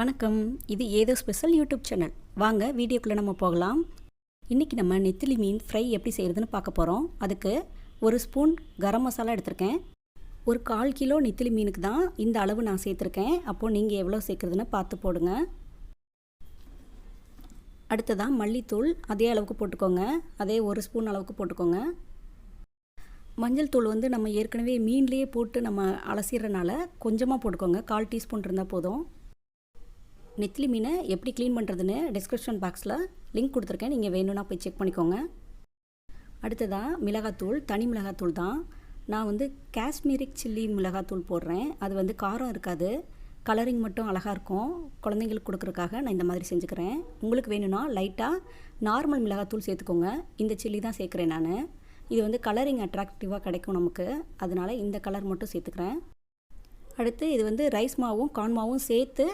வணக்கம். இது ஏதோ ஸ்பெஷல் யூடியூப் சேனல் வாங்க வீடியோக்குள்ளே நம்ம போகலாம். இன்றைக்கி நம்ம நெத்திலி மீன் ஃப்ரை எப்படி செய்கிறதுன்னு பார்க்க போகிறோம் அதுக்கு ஒரு ஸ்பூன் கரம் மசாலா எடுத்திருக்கேன். ஒரு கால் கிலோ நெத்திலி மீனுக்கு தான் இந்த அளவு நான் சேர்த்துருக்கேன். அப்போது நீங்கள் எவ்வளோ சேர்க்குறதுன்னு பார்த்து போடுங்க. அடுத்ததாக மல்லித்தூள் அதே அளவுக்கு போட்டுக்கோங்க. அதே ஒரு ஸ்பூன் அளவுக்கு போட்டுக்கோங்க. மஞ்சள் தூள் வந்து நம்ம ஏற்கனவே மீன்லேயே போட்டு நம்ம அலசிடுறனால கொஞ்சமாக போட்டுக்கோங்க. கால் டீஸ்பூன் இருந்தால் போதும். நெத்திலி மீனை எப்படி க்ளீன் பண்ணுறதுன்னு டிஸ்கிரிப்ஷன் பாக்ஸில் லிங்க் கொடுத்துருக்கேன். நீங்கள் வேணும்னா போய் செக் பண்ணிக்கோங்க. அடுத்ததாக மிளகாத்தூள் தனி மிளகாத்தூள் தான். நான் வந்து காஷ்மீரிக் சில்லி மிளகாத்தூள் போடுறேன். அது வந்து காரம் இருக்காது. கலரிங் மட்டும் அழகாக இருக்கும். குழந்தைங்களுக்கு கொடுக்குறக்காக நான் இந்த மாதிரி செஞ்சுக்கிறேன். உங்களுக்கு வேணும்னா லைட்டாக நார்மல் மிளகாத்தூள் சேர்த்துக்கோங்க. இந்த சில்லி தான் சேர்க்குறேன் நான். இது வந்து கலரிங் அட்ராக்டிவாக கிடைக்கும் நமக்கு. அதனால் இந்த கலர் மட்டும் சேர்த்துக்கிறேன். அடுத்து இது வந்து ரைஸ் மாவும் கார்ன் மாவும் சேர்த்து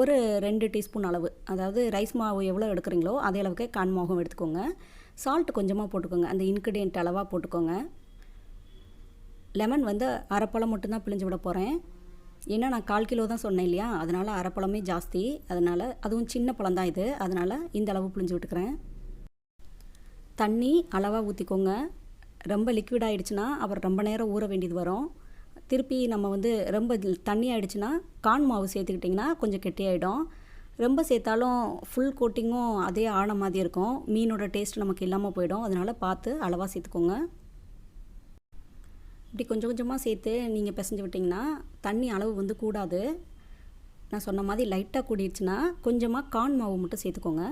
ஒரு ரெண்டு டீஸ்பூன் அளவு. அதாவது ரைஸ் மாவு எவ்வளோ எடுக்கிறீங்களோ அதே அளவுக்கே கான் மாவும் எடுத்துக்கோங்க. சால்ட் கொஞ்சமாக போட்டுக்கோங்க. அந்த இன்க்ரீடியன்ட் அளவாக போட்டுக்கோங்க. லெமன் வந்து அரைப்பழம் மட்டும்தான் பிழிஞ்சு விட போகிறேன் ஏன்னா நான் கால் கிலோ தான் சொன்னேன் இல்லையா? அதனால் அரைப்பழமே ஜாஸ்தி. அதனால் அதுவும் சின்ன பழம் தான் இது. அதனால் இந்த அளவு பிழிஞ்சு விட்டுக்கிறேன். தண்ணி அளவாக ஊற்றிக்கோங்க ரொம்ப லிக்விட் ஆகிடுச்சுன்னா அப்புறம் ரொம்ப நேரம் ஊற வேண்டியது வரும். திருப்பி நம்ம வந்து ரொம்ப தண்ணி ஆகிடுச்சுன்னா கான் மாவு சேர்த்துக்கிட்டிங்கன்னா கொஞ்சம் கெட்டியாயிடும். ரொம்ப சேர்த்தாலும் ஃபுல் கோட்டிங்கும் அதே ஆன மாதிரி இருக்கும். மீனோட டேஸ்ட் நமக்கு இல்லாமல் போயிடும். அதனால் பார்த்து அளவாக சேர்த்துக்கோங்க. இப்படி கொஞ்சம் கொஞ்சமாக சேர்த்து நீங்கள் பிசைஞ்சு விட்டிங்கன்னா தண்ணி அளவு வந்து கூடாது. நான் சொன்ன மாதிரி லைட்டாக கூடிடுச்சுன்னா கொஞ்சமாக கான் மாவு மட்டும் சேர்த்துக்கோங்க.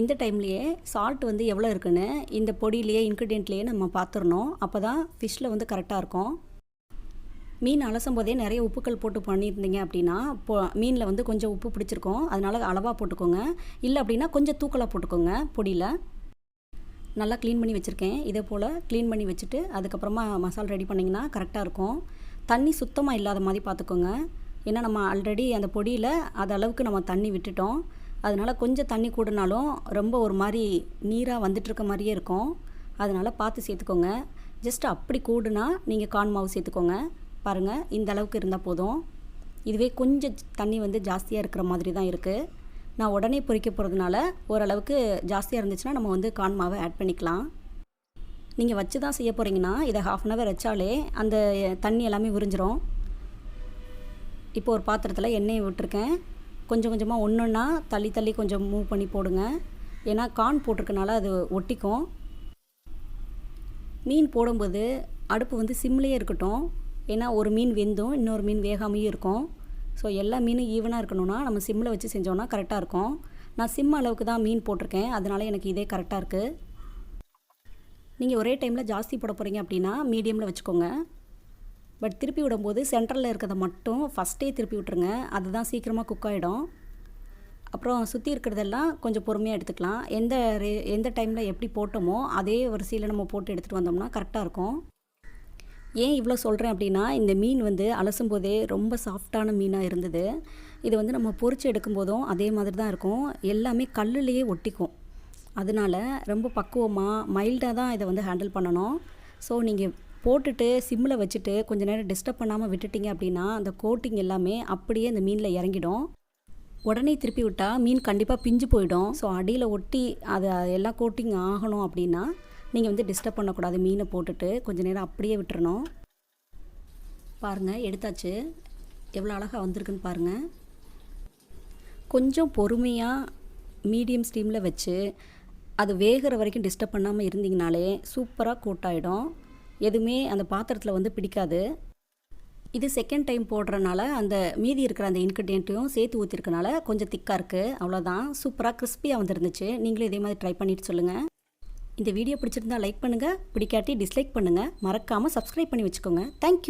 இந்த டைம்லேயே சால்ட் வந்து எவ்வளோ இருக்குன்னு இந்த பொடியிலேயே இன்க்ரீடியண்ட்லேயே நம்ம பார்த்துடணும் அப்போ தான் ஃபிஷ்ஷில் வந்து கரெக்டாக இருக்கும். மீன் அலசும் போதே நிறைய உப்புக்கள் போட்டு பண்ணியிருந்தீங்க அப்படின்னா இப்போ மீனில் வந்து கொஞ்சம் உப்பு பிடிச்சிருக்கும். அதனால் அளவாக போட்டுக்கோங்க. இல்லை அப்படின்னா கொஞ்சம் தூக்கலாக போட்டுக்கோங்க பொடியில். நல்லா க்ளீன் பண்ணி வச்சுருக்கேன். இதே போல் க்ளீன் பண்ணி வச்சுட்டு அதுக்கப்புறமா மசாலா ரெடி பண்ணிங்கன்னா கரெக்டாக இருக்கும். தண்ணி சுத்தமாக இல்லாத மாதிரி பார்த்துக்கோங்க ஏன்னா நம்ம ஆல்ரெடி அந்த பொடியில் அது அளவுக்கு நம்ம தண்ணி விட்டுட்டோம். அதனால் கொஞ்சம் தண்ணி கூடனாலும் ரொம்ப ஒரு மாதிரி நீராக வந்துட்டுருக்க மாதிரியே இருக்கும். அதனால் பார்த்து சேர்த்துக்கோங்க. ஜஸ்ட் அப்படி கூடுனா நீங்கள் கான் மாவு சேர்த்துக்கோங்க. பாருங்கள் இந்த அளவுக்கு இருந்தால் போதும். இதுவே கொஞ்சம் தண்ணி வந்து ஜாஸ்தியாக இருக்கிற மாதிரி தான் இருக்குது நான் உடனே பொறிக்க போகிறதுனால ஓரளவுக்கு ஜாஸ்தியாக இருந்துச்சுன்னா நம்ம வந்து கான் மாவை ஆட் பண்ணிக்கலாம். நீங்கள் வச்சு தான் செய்ய போகிறீங்கன்னா இதை ஹாஃப் அன் ஹவர் வச்சாலே அந்த தண்ணி எல்லாமே உறிஞ்சிரும். இப்போ ஒரு பாத்திரத்தில் எண்ணெயை விட்டுருக்கேன். கொஞ்சம் கொஞ்சமாக ஒன்று ஒன்றா தள்ளி தள்ளி கொஞ்சம் மூவ் பண்ணி போடுங்க. ஏன்னா கான் போட்டிருக்கனால அது ஒட்டிக்கும். மீன் போடும்போது அடுப்பு வந்து சிம்லேயே இருக்கட்டும். ஏன்னா ஒரு மீன் வெந்தும் இன்னொரு மீன் வேகாமையும் இருக்கும். ஸோ எல்லா மீனும் ஈவனாக இருக்கணும்னா நம்ம சிம்மில் வச்சு செஞ்சோன்னா கரெக்டாக இருக்கும். நான் சிம் அளவுக்கு தான் மீன் போட்டிருக்கேன். அதனால் எனக்கு இதே கரெக்டாக இருக்குது நீங்கள் ஒரே டைமில் ஜாஸ்தி போட போகிறீங்க அப்படின்னா மீடியமில் வச்சுக்கோங்க. பட் திருப்பி விடும்போது சென்டரில் இருக்கிறத மட்டும் ஃபஸ்ட்டே திருப்பி விட்டுருங்க. அதுதான் சீக்கிரமாக குக் ஆகிடும் அப்புறம் சுற்றி இருக்கிறதெல்லாம் கொஞ்சம் பொறுமையாக எடுத்துக்கலாம். எந்த ரே எந்த டைமில் எப்படி போட்டோமோ அதே வரிசையில் நம்ம போட்டு எடுத்துகிட்டு வந்தோம்னா கரெக்டாக இருக்கும். ஏன் இவ்வளோ சொல்கிறேன் அப்படின்னா இந்த மீன் வந்து அலசும் போதே ரொம்ப சாஃப்டான மீனாக இருந்தது. இது வந்து நம்ம பொறிச்சு எடுக்கும்போதும் அதே மாதிரி தான் இருக்கும். எல்லாமே கல்லுலேயே ஒட்டிக்கும். அதனால ரொம்ப பக்குவமாக மைல்டாக தான் இதை வந்து ஹேண்டில் பண்ணணும். ஸோ நீங்கள் போட்டுட்டு சிம்மில் வச்சுட்டு கொஞ்சம் நேரம் டிஸ்டர்ப் பண்ணாமல் விட்டுட்டிங்க அப்படின்னா அந்த கோட்டிங் எல்லாமே அப்படியே அந்த மீனில் இறங்கிடும். உடனே திருப்பி விட்டால் மீன் கண்டிப்பாக பிஞ்சு போயிடும். ஸோ அடியில் ஒட்டி அது எல்லாம் கோட்டிங் ஆகணும் அப்படின்னா நீங்கள் வந்து டிஸ்டர்ப் பண்ணக்கூடாது மீனை போட்டுட்டு. கொஞ்சம் நேரம் அப்படியே விட்டுறணும். பாருங்கள் எடுத்தாச்சு. எவ்வளோ அழகாக வந்திருக்குன்னு பாருங்கள் கொஞ்சம் பொறுமையாக மீடியம் ஸ்டீமில் வச்சு அது வேகிற வரைக்கும் டிஸ்டர்ப் பண்ணாமல் இருந்தீங்கனாலே சூப்பராக கூட்டாயிடும் எதுவுமே அந்த பாத்திரத்தில் வந்து பிடிக்காது. இது செகண்ட் டைம் போடுறனால அந்த மீதி இருக்கிற அந்த இன்க்ரீடியண்ட்டையும் சேர்த்து ஊற்றிருக்கனால கொஞ்சம் திக்காக இருக்குது அவ்வளோதான் சூப்பராக கிறிஸ்பியாக வந்துருந்துச்சு. நீங்களும் இதே மாதிரி ட்ரை பண்ணிட்டு சொல்லுங்கள் இந்த வீடியோ பிடிச்சிருந்தா லைக் பண்ணுங்கள் பிடிக்காட்டி டிஸ்லைக் பண்ணுங்கள் மறக்காமல் சப்ஸ்கிரைப் பண்ணி வச்சுக்கோங்க. தேங்க்யூ